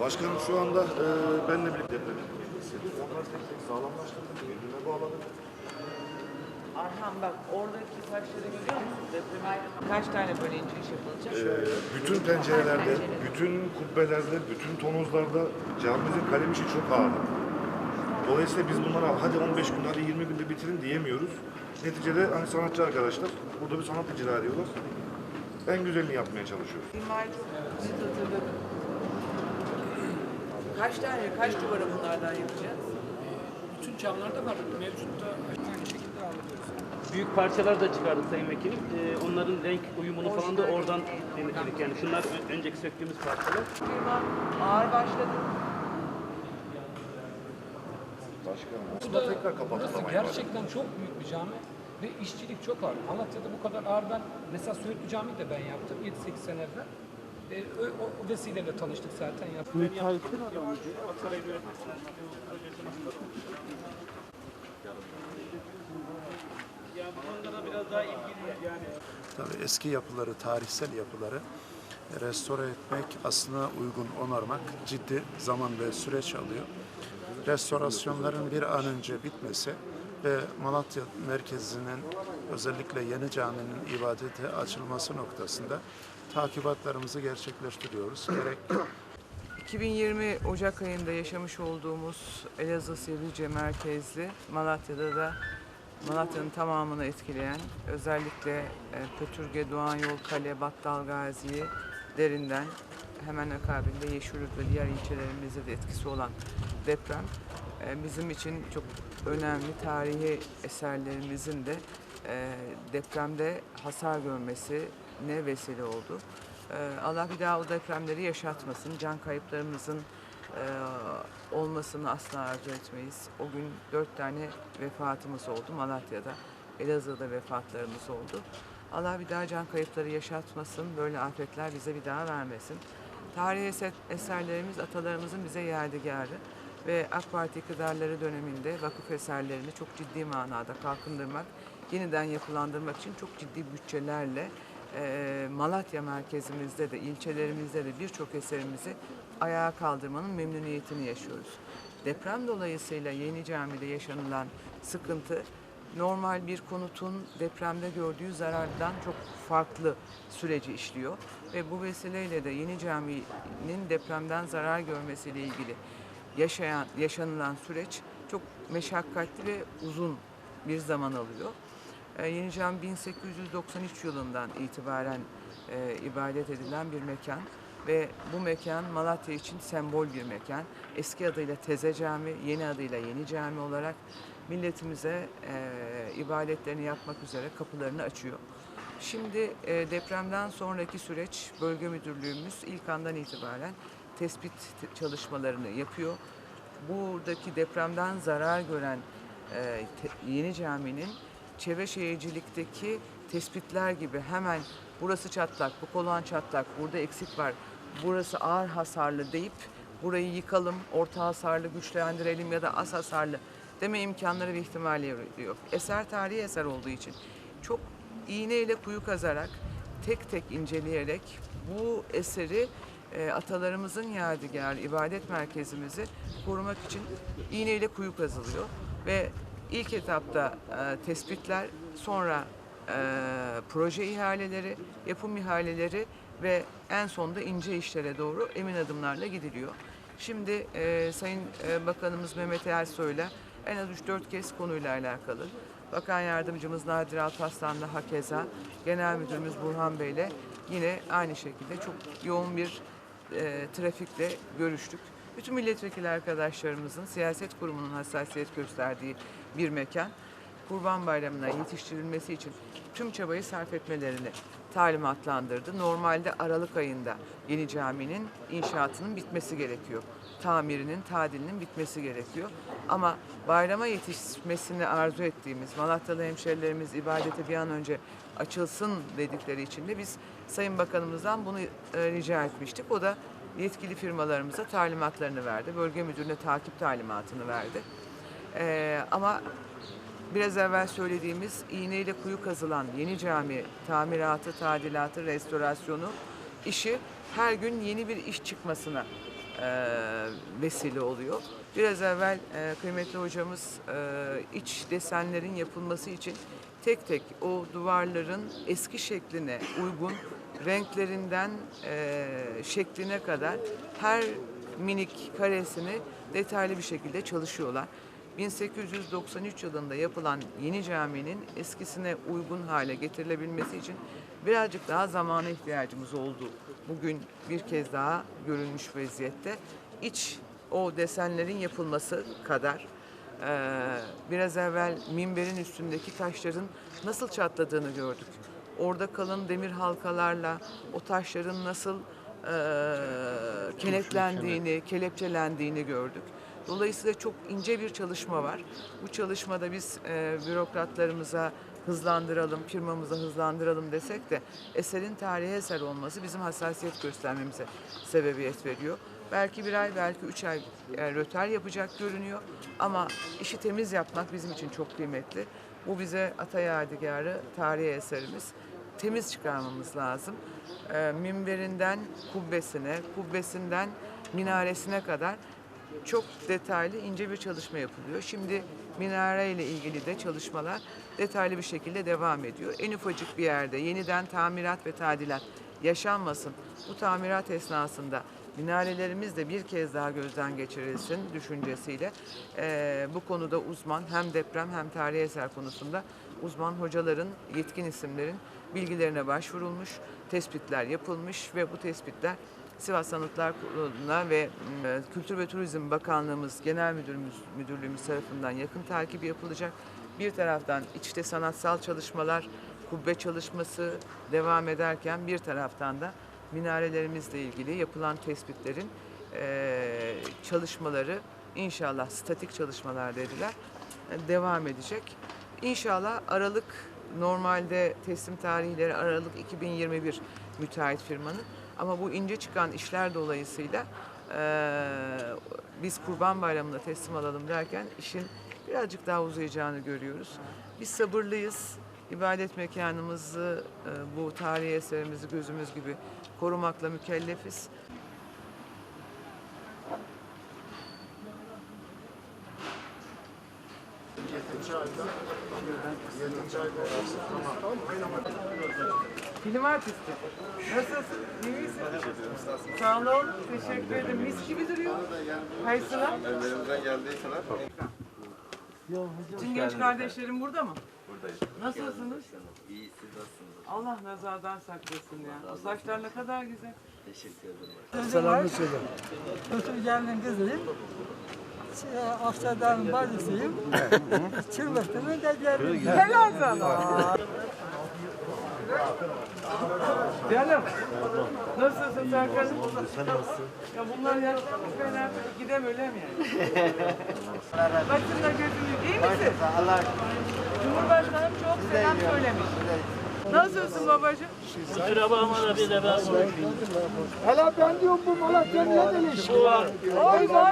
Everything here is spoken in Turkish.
Başkanım şu anda e, benimle birlikte tek tek sağlamlaştırdık, birbirine bağladık. Arhan bak oradaki taşları görüyor musun? Depreme kaç tane böyle ince iş yapılacak? E, bütün pencerelerde, bütün kubbelerde, bütün tonozlarda camimizin kalem işi çok ağır. Dolayısıyla biz bunlara hadi 15 günde, hadi 20 günde bitirin diyemiyoruz. Neticede hani sanatçı arkadaşlar burada bir sanat icra ediyorlar. En güzelini yapmaya çalışıyoruz. Çok hatırladım. Kaç tane, kaç duvara bunlardan yapacağız? Bütün camlarda var. Mevcutta aynı şekilde alıyoruz. Büyük parçalar da çıkardık Sayın Vekilim. Ee, onların renk uyumunu falan da oradan denedik. Yani şunlar önceki söktüğümüz parçalar. Firma ağır başladı. Başkanım, Bu da tekrar burası kapatalım. gerçekten çok büyük bir cami ve işçilik çok ağır. Malatya'da bu kadar ağır ben mesela Söğütlü Camii'yi de ben yaptım 7-8 sene evvel. E, o, o, vesileyle tanıştık zaten. Yaptım. Tabii eski yapıları, tarihsel yapıları restore etmek, aslına uygun onarmak ciddi zaman ve süreç alıyor. Restorasyonların bir an önce bitmesi ve Malatya merkezinin özellikle yeni caminin ibadete açılması noktasında takibatlarımızı gerçekleştiriyoruz. Gerek 2020 Ocak ayında yaşamış olduğumuz Elazığ Sivrice merkezli Malatya'da da Malatya'nın tamamını etkileyen özellikle e, Pötürge, Doğan Yol, Kale, Battal Gazi'yi derinden hemen akabinde Yeşilyurt ve diğer ilçelerimizde de etkisi olan deprem e, bizim için çok önemli tarihi eserlerimizin de e, depremde hasar görmesi ne vesile oldu. E, Allah bir daha o depremleri yaşatmasın. Can kayıplarımızın olmasını asla arzu etmeyiz. O gün dört tane vefatımız oldu Malatya'da. Elazığ'da vefatlarımız oldu. Allah bir daha can kayıpları yaşatmasın. Böyle afetler bize bir daha vermesin. Tarihi eser- eserlerimiz atalarımızın bize yadigarı ve AK Parti iktidarları döneminde vakıf eserlerini çok ciddi manada kalkındırmak, yeniden yapılandırmak için çok ciddi bütçelerle Malatya merkezimizde de, ilçelerimizde de birçok eserimizi ayağa kaldırmanın memnuniyetini yaşıyoruz. Deprem dolayısıyla Yeni Cami'de yaşanılan sıkıntı normal bir konutun depremde gördüğü zarardan çok farklı süreci işliyor. Ve bu vesileyle de Yeni Cami'nin depremden zarar görmesiyle ilgili yaşayan, yaşanılan süreç çok meşakkatli ve uzun bir zaman alıyor. Ee, Yeni Cami 1893 yılından itibaren e, ibadet edilen bir mekan ve bu mekan Malatya için sembol bir mekan. Eski adıyla Teze Cami, yeni adıyla Yeni Cami olarak milletimize e, ibadetlerini yapmak üzere kapılarını açıyor. Şimdi e, depremden sonraki süreç bölge müdürlüğümüz ilk andan itibaren tespit çalışmalarını yapıyor. Buradaki depremden zarar gören e, te- yeni caminin çevre şehircilikteki tespitler gibi hemen burası çatlak, bu kolon çatlak, burada eksik var, burası ağır hasarlı deyip burayı yıkalım, orta hasarlı güçlendirelim ya da az hasarlı deme imkanları ve ihtimali yok. Eser tarihi eser olduğu için çok iğneyle kuyu kazarak, tek tek inceleyerek bu eseri e, atalarımızın yadigarı, ibadet merkezimizi korumak için iğneyle kuyu kazılıyor. Ve ilk etapta e, tespitler, sonra e, proje ihaleleri, yapım ihaleleri ve en sonunda ince işlere doğru emin adımlarla gidiliyor. Şimdi e, Sayın e, Bakanımız Mehmet Ersoy'la en az 3-4 kez konuyla alakalı. Bakan Yardımcımız Nadir Alparslan'la hakeza, Genel Müdürümüz Burhan Bey'le yine aynı şekilde çok yoğun bir e, trafikle görüştük. Bütün milletvekili arkadaşlarımızın siyaset kurumunun hassasiyet gösterdiği bir mekan. Kurban Bayramı'na yetiştirilmesi için tüm çabayı sarf etmelerini talimatlandırdı. Normalde Aralık ayında yeni caminin inşaatının bitmesi gerekiyor. Tamirinin, tadilinin bitmesi gerekiyor. Ama bayrama yetişmesini arzu ettiğimiz Malatyalı hemşerilerimiz ibadete bir an önce açılsın dedikleri için de biz Sayın Bakanımızdan bunu e, rica etmiştik. O da yetkili firmalarımıza talimatlarını verdi. Bölge müdürüne takip talimatını verdi. Ee, ama biraz evvel söylediğimiz iğneyle kuyu kazılan yeni cami tamiratı, tadilatı, restorasyonu işi her gün yeni bir iş çıkmasına e, vesile oluyor. Biraz evvel e, kıymetli hocamız e, iç desenlerin yapılması için tek tek o duvarların eski şekline uygun renklerinden e, şekline kadar her minik karesini detaylı bir şekilde çalışıyorlar. 1893 yılında yapılan yeni caminin eskisine uygun hale getirilebilmesi için birazcık daha zamana ihtiyacımız oldu. Bugün bir kez daha görülmüş vaziyette. İç o desenlerin yapılması kadar ee, biraz evvel minberin üstündeki taşların nasıl çatladığını gördük. Orada kalın demir halkalarla o taşların nasıl e, kenetlendiğini, kelepçelendiğini gördük. Dolayısıyla çok ince bir çalışma var. Bu çalışmada biz e, bürokratlarımıza hızlandıralım, firmamıza hızlandıralım desek de eserin tarihi eser olması bizim hassasiyet göstermemize sebebiyet veriyor. Belki bir ay, belki üç ay e, röter yapacak görünüyor. Ama işi temiz yapmak bizim için çok kıymetli. Bu bize ata yadigarı tarihi eserimiz. Temiz çıkarmamız lazım. E, minberinden kubbesine, kubbesinden minaresine kadar çok detaylı, ince bir çalışma yapılıyor. Şimdi minare ile ilgili de çalışmalar detaylı bir şekilde devam ediyor. En ufacık bir yerde yeniden tamirat ve tadilat yaşanmasın. Bu tamirat esnasında minarelerimiz de bir kez daha gözden geçirilsin düşüncesiyle eee, bu konuda uzman hem deprem hem tarihi eser konusunda uzman hocaların, yetkin isimlerin bilgilerine başvurulmuş, tespitler yapılmış ve bu tespitler Sivas Sanatlar Kurulu'na ve m, Kültür ve Turizm Bakanlığımız Genel Müdürümüz, Müdürlüğümüz tarafından yakın takip yapılacak. Bir taraftan içte sanatsal çalışmalar, kubbe çalışması devam ederken bir taraftan da minarelerimizle ilgili yapılan tespitlerin çalışmaları inşallah statik çalışmalar dediler e, devam edecek. İnşallah Aralık normalde teslim tarihleri Aralık 2021 müteahhit firmanın ama bu ince çıkan işler dolayısıyla eee, biz Kurban Bayramı'nda teslim alalım derken işin birazcık daha uzayacağını görüyoruz. Biz sabırlıyız. İbadet mekanımızı, e, bu tarihi eserimizi gözümüz gibi korumakla mükellefiz. Film artisti. Nasılsın? İyi misin? Sağ olun. Teşekkür ederim. Mis gibi duruyor. Kaysına. Elimizden geldiği kadar. Bütün genç kardeşlerim burada mı? Buradayız. Nasılsınız? İyi siz nasılsınız? Allah nazardan saklasın ya. O saçlar ne kadar güzel. Teşekkür ederim. Selamını söyle. Kötü gelinin kızıyım. Şey, Afşar'dan bacısıyım. Çırmıklı'nın dedelerim. Helal sana. Canım. Nasılsın Serkan'ım? Sen nasılsın? Ya bunlar yaşlanmış ben artık gidem ölem yani. Başında gözünü iyi misin? Allah Cumhurbaşkanım çok selam söylemiş. Nasılsın babacığım? Hele ben diyorum bu Malatya niye delişiyor? Oy vay